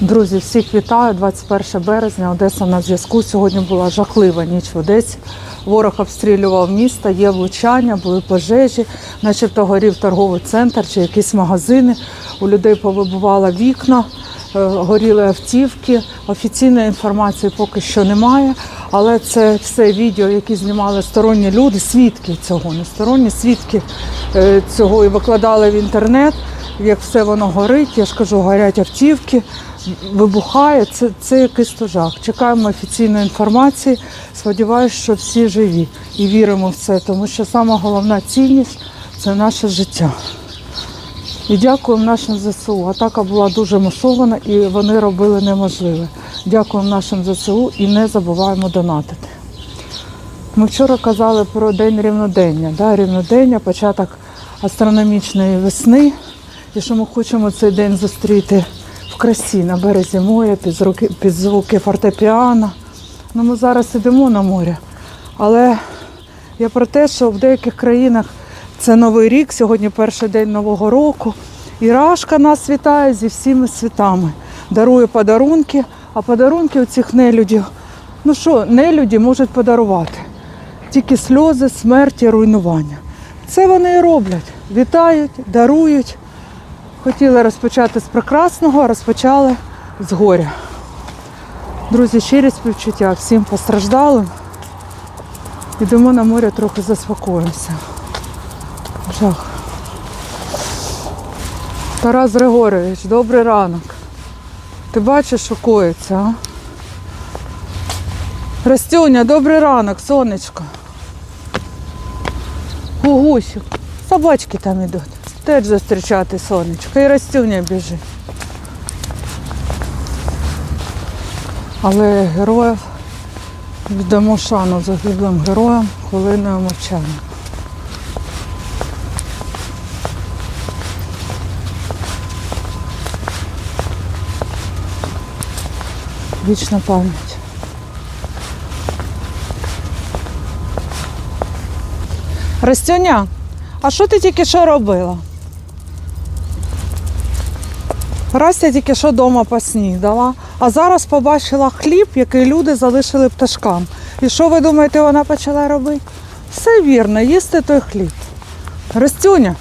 Друзі, всіх вітаю. 21 березня, Одеса на зв'язку. Сьогодні була жахлива ніч в Одесі. Ворог обстрілював місто, є влучання, були пожежі, начебто горів торговий центр чи якісь магазини. У людей повибувало вікна, е, горіли автівки. Офіційної інформації поки що немає, але це все відео, які знімали сторонні люди, свідки цього, не сторонні свідки е, цього і викладали в інтернет як все воно горить, я ж кажу, горять автівки, вибухає. Це, це якийсь тужак. Чекаємо офіційної інформації. Сподіваюся, що всі живі і віримо в це, тому що сама головна цінність це наше життя. І дякуємо нашим ЗСУ. Атака була дуже масована і вони робили неможливе. Дякуємо нашим ЗСУ і не забуваємо донатити. Ми вчора казали про день рівнодення. Да? Рівнодення, початок астрономічної весни. І що ми хочемо цей день зустріти в красі на березі моря, під, звуки, під звуки фортепіано. Ну, ми зараз ідемо на море. Але я про те, що в деяких країнах це Новий рік, сьогодні перший день Нового року. І Рашка нас вітає зі всіми світами. Дарує подарунки, а подарунки у цих нелюдів, ну що, нелюді можуть подарувати. Тільки сльози, смерті, руйнування. Це вони і роблять. Вітають, дарують. Хотіли розпочати з прекрасного, а розпочали з горя. Друзі, щирі співчуття всім постраждалим. Йдемо на море, трохи заспокоїмося. Жах. Тарас Григорович, добрий ранок. Ти бачиш, що коїться, а? Растюня, добрий ранок, сонечко. Гугусю, собачки там ідуть. Теж зустрічати сонечко. І Растюня біжить. Але героїв віддамо шану загиблим героям хвилиною мовчання. Вічна пам'ять. Растюня, а що ти тільки що робила? Растя тільки що вдома поснідала, а зараз побачила хліб, який люди залишили пташкам. І що ви думаєте, вона почала робити? Все вірно, їсти той хліб. Растюня.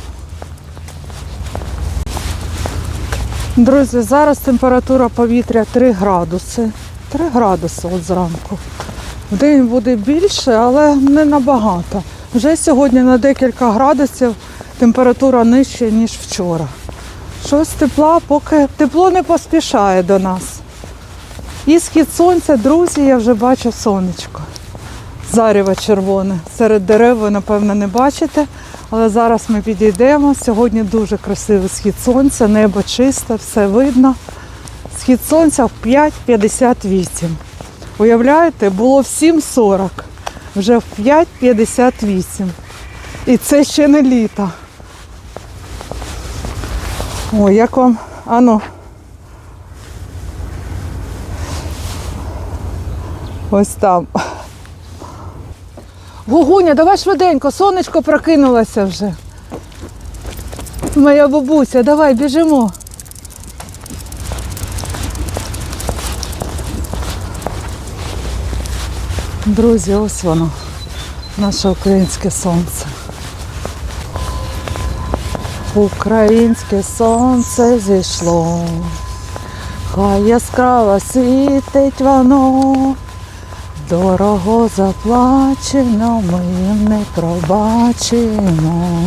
Друзі, зараз температура повітря 3 градуси. 3 градуси от зранку. Вдень буде більше, але не набагато. Вже сьогодні на декілька градусів температура нижча, ніж вчора. Щось тепла, поки тепло не поспішає до нас. І схід сонця, друзі, я вже бачу сонечко. Зарєве червоне. Серед дерев ви, напевно, не бачите, але зараз ми підійдемо. Сьогодні дуже красивий схід сонця, небо чисте, все видно. Схід сонця в 5.58. Уявляєте, було в 7.40, вже в 5.58. І це ще не літо. Ой, як вам? Ану. Ось там. Гугуня, давай швиденько, сонечко прокинулося вже. Моя бабуся, давай біжимо. Друзі, ось воно, наше українське сонце. Українське сонце зійшло, хай яскраво світить воно, дорого заплачено, ми не пробачимо.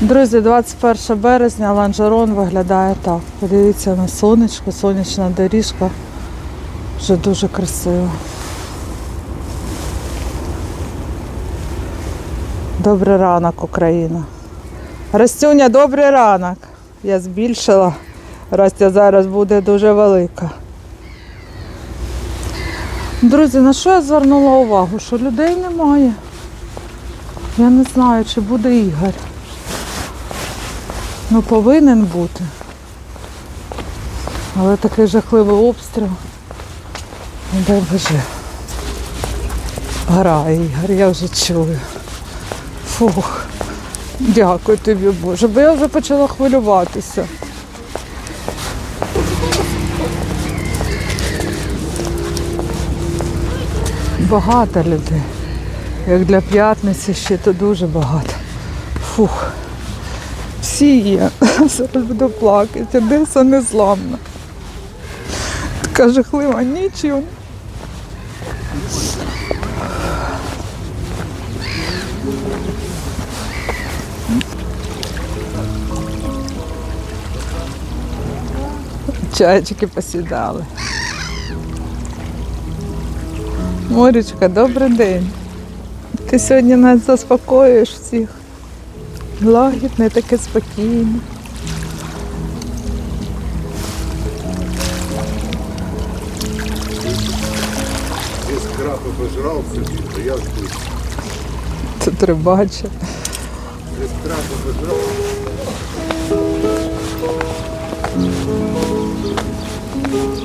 Друзі, 21 березня ланжерон виглядає так. Подивіться на сонечко, сонячна доріжка. Вже дуже красиво. Добрий ранок, Україна. Растюня, добрий ранок. Я збільшила. Растя зараз буде дуже велика. Друзі, на що я звернула увагу? Що людей немає. Я не знаю, чи буде Ігор. Ну, повинен бути. Але такий жахливий обстріл. Ну, дай Боже. Грає, Ігор, я вже чую. Фух. Дякую тобі, Боже, бо я вже почала хвилюватися. Багато людей. Як для п'ятниці ще то дуже багато. Фух. Всі. Зараз буду плакати. Одеса незламна. Така жахлива ніч. Чайчики посідали. Морічка, добрий день. Ти сьогодні нас заспокоюєш всіх. Лагідне, таке спокійне. Здесь краб обожрался, то я здесь. Тут рибачить. Здесь краб обожрался. А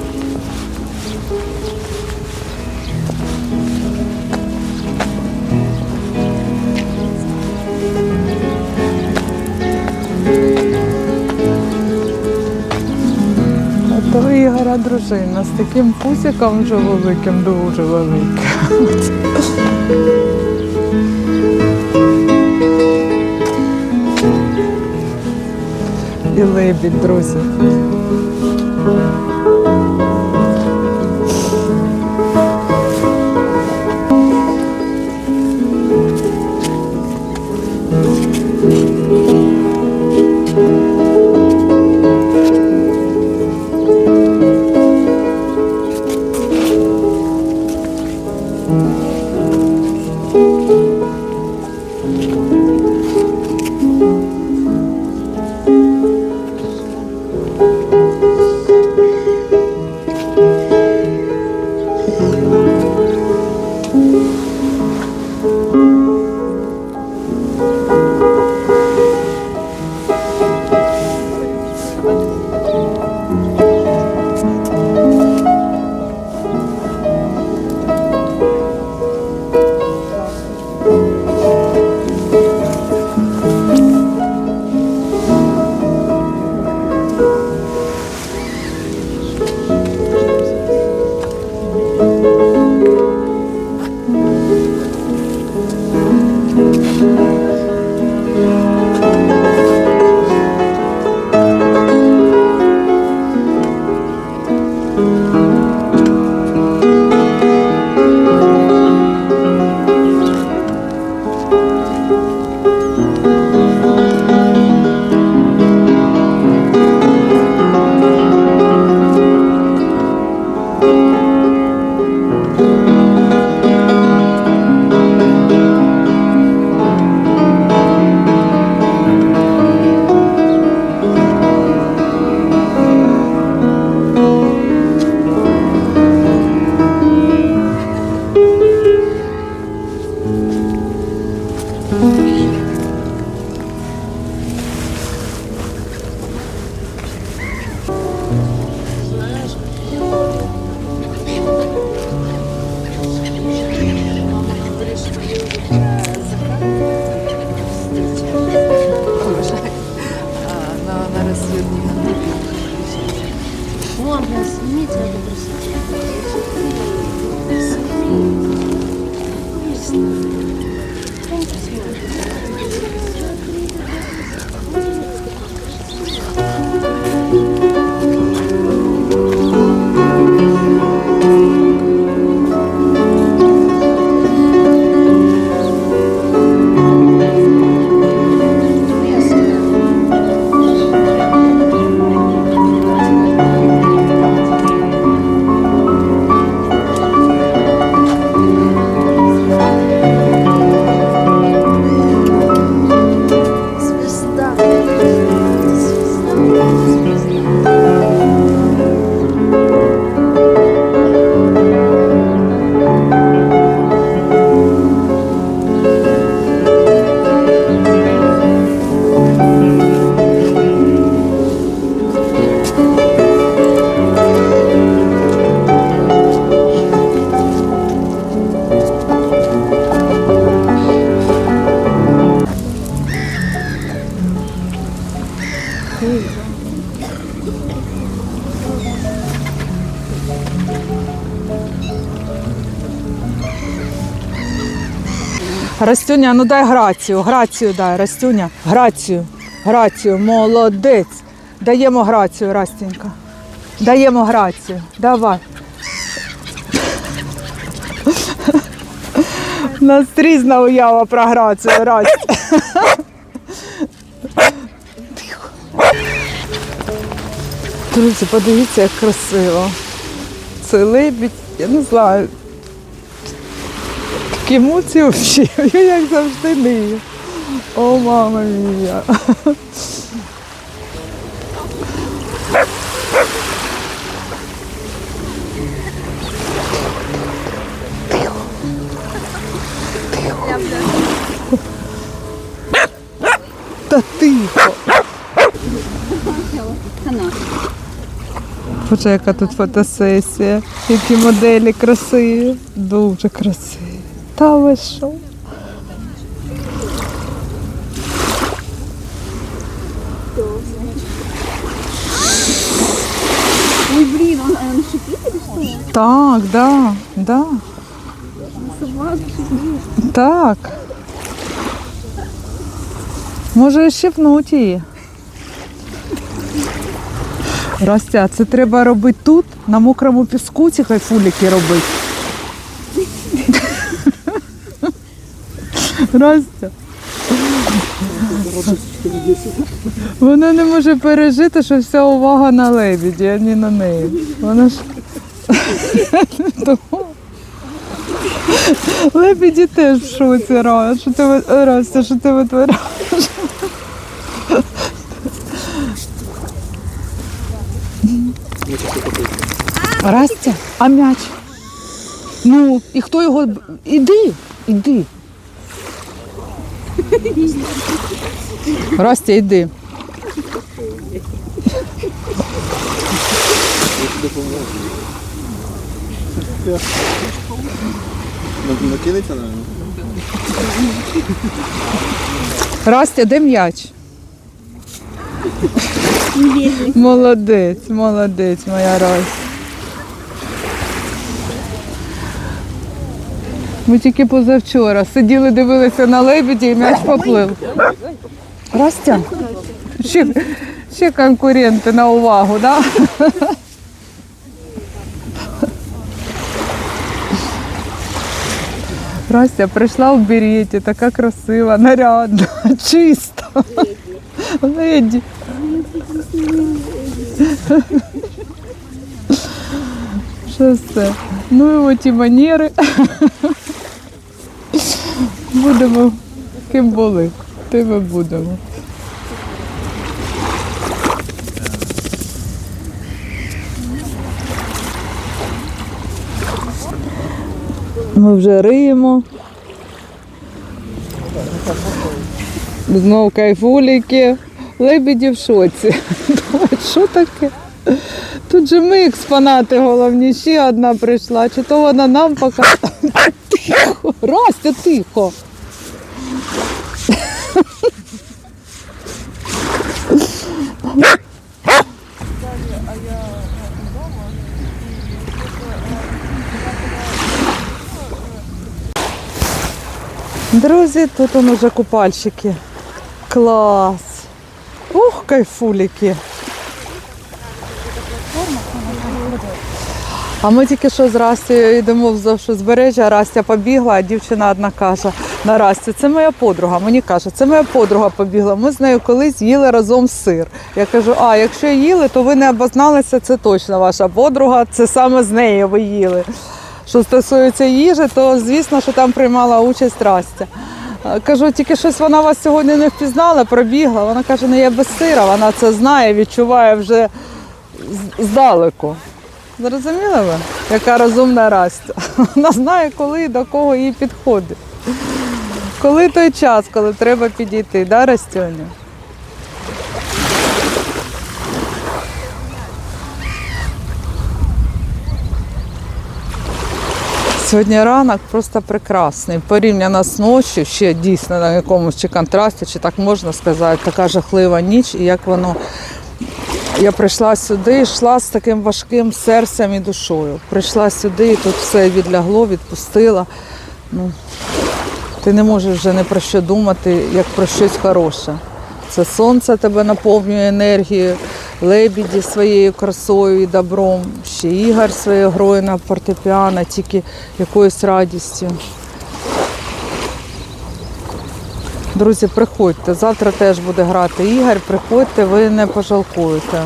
то Ігора дружина з таким пусиком вже великим, дуже великим. І лебідь, друзі. Растюня, ну дай грацію, грацію дай, Растюня, грацію, грацію, молодець. Даємо грацію, Растінька. Даємо грацію. Давай. У нас різна уява про грацію, Растя. Друзі, подивіться, як красиво. Це лебідь, я не знаю. Такі взагалі, я як завжди нию. О, мама мія. Та тихо. Боже, яка тут фотосесія, які моделі красиві, дуже красиві. Та ви що? Ой, блин, он, он шипит или что? Так, да, да, Собака шипит. так. Може щепнуть її. Растя, це треба робити тут, на мокрому піску ці кайфуліки робити. Растя. Вона не може пережити, що вся увага на лебіді, а не на неї. Вона ж. Лебіді теж в шоці, Ра. Що ти Растя, що ти витворяєш? Растя, а м'яч? Ну, і хто його. Іди, іди. Растя, іди. Накинеться на мене? Растя, де м'яч? Молодець, молодець, моя Растя. Ми тільки позавчора сиділи, дивилися на лебеді і м'яч поплив. Растя, ще, ще конкуренти на увагу, так? Да? Растя прийшла в береті, така красива, нарядна, чиста. Леді. Що це? Ну і оті манери. Будемо ким були, тими будемо. Ми вже риємо. Знову кайфуліки. Лебеді в шоці. Що таке? Тут же ми експонати головні, ще одна прийшла. Чи то вона нам показала? Тихо, Растя, тихо. Друзі, тут он уже купальщики. Клас. Ух, кайфуліки. А ми тільки що з Растю йдемо вздовж узбережжя, Растя побігла, а дівчина одна каже на це моя подруга. Мені каже, це моя подруга побігла. Ми з нею колись їли разом сир. Я кажу, а якщо їли, то ви не обозналися, це точно ваша подруга, це саме з нею ви їли. Що стосується їжі, то звісно, що там приймала участь Растя. Е, Кажу, тільки щось вона вас сьогодні не впізнала, пробігла. Вона каже, не є без сира, вона це знає, відчуває вже здалеку. Зрозуміли ви, яка розумна Растя? Вона знає, коли і до кого їй підходить. Коли той час, коли треба підійти, да, Растюня? Сьогодні ранок просто прекрасний. Порівняно з ночі, ще дійсно на якомусь чи контрасті, чи так можна сказати, така жахлива ніч, і як воно. Я прийшла сюди, йшла з таким важким серцем і душою. Прийшла сюди, і тут все відлягло, відпустила. Ну, Ти не можеш вже не про що думати, як про щось хороше. Це сонце тебе наповнює енергією, лебіді своєю красою і добром, ще Ігор своєю грою на фортепіано, тільки якоюсь радістю. Друзі, приходьте. Завтра теж буде грати Ігор. Приходьте, ви не пожалкуєте.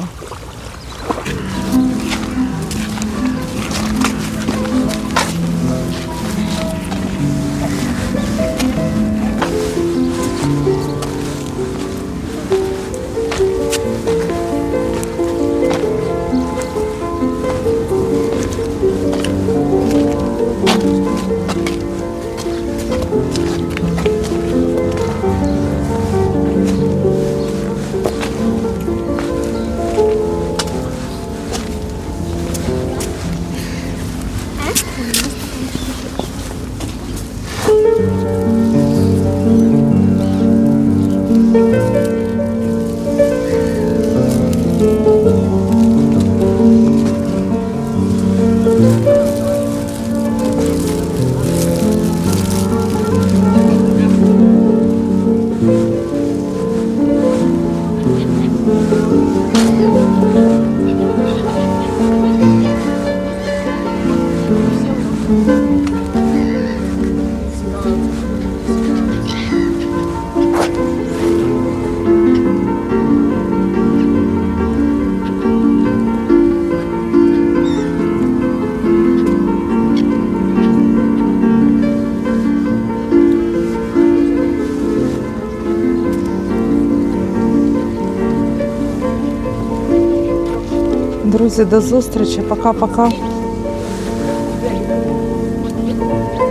Друзі, до зустрічі. Пока-пока.